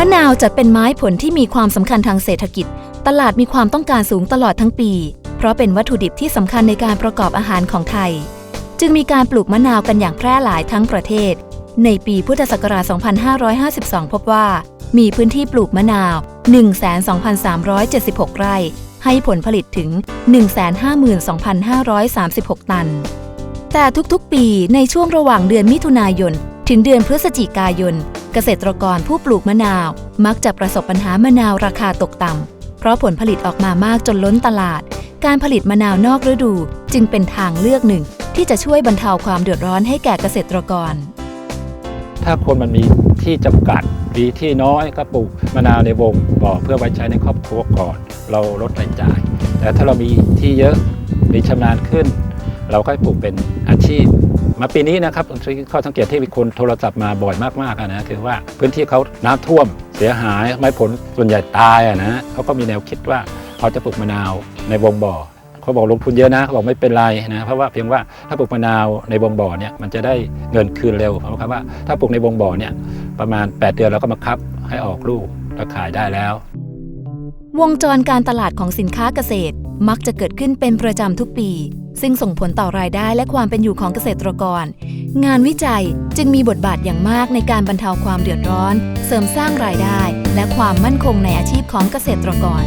มะนาวจัดเป็นไม้ผลที่มีความสำคัญทางเศรษฐกิจ ตลาดมีความต้องการสูงตลอดทั้งปี เพราะเป็นวัตถุดิบที่สำคัญในการประกอบอาหารของไทย จึงมีการปลูกมะนาวกันอย่างแพร่หลายทั้งประเทศ ในปีพุทธศักราช 2552 พบว่า มีพื้นที่ปลูกมะนาว12,376 ไร่ ให้ผลผลิตถึง 152,536 ตัน แต่ทุกๆปีในช่วงระหว่างเดือนมิถุนายน ถึงเดือนพฤศจิกายน กษตรกรผู้ปลูกมะนาว มักจะประสบปัญหามะนาวราคาตกต่ำ เพราะผลผลิตออกมามากจนล้นตลาด การผลิตมะนาวนอกฤดูจึงเป็นทางเลือกหนึ่ง ที่จะช่วยบรรเทาความเดือดร้อนให้แก่เกษตรกร ถ้าคนมันมีที่จำกัดมีที่น้อยก็ปลูกมะนาวในวงบ่อเพื่อไว้ใช้ในครอบครัวก่อน เราลดรายจ่าย แต่ถ้าเรามีที่เยอะมีชำนาญขึ้น เราก็ปลูกเป็นอาชีพ มาปีนี้นะครับข้อสังเกตที่มีคนโทรศัพท์มาบ่อยมากๆนะคือว่าพื้นที่เขาน้ำท่วมเสียหายไม้ผลส่วนใหญ่ตายอะนะเขาก็มีแนวคิดว่าเขาจะปลูกมะนาวในวงบ่อเขาบอกลงทุนเยอะนะเขาบอกไม่เป็นไรนะเพราะว่าเพียงว่าถ้าปลูกมะนาวในวงบ่อเนี่ยมันจะได้เงินคืนเร็วเพราะว่าถ้าปลูกในวงบ่อเนี่ยประมาณ 8 เดือนเราก็มาคับให้ออกลูกแล้วขายได้แล้ว วงจรการตลาดของสินค้าเกษตรมักจะเกิดขึ้นเป็นประจำทุกปี ซึ่งส่งผลต่อรายได้และความเป็นอยู่ของเกษตรกร งานวิจัยจึงมีบทบาทอย่างมากในการบรรเทาความเดือดร้อน เสริมสร้างรายได้ และความมั่นคงในอาชีพของเกษตรกร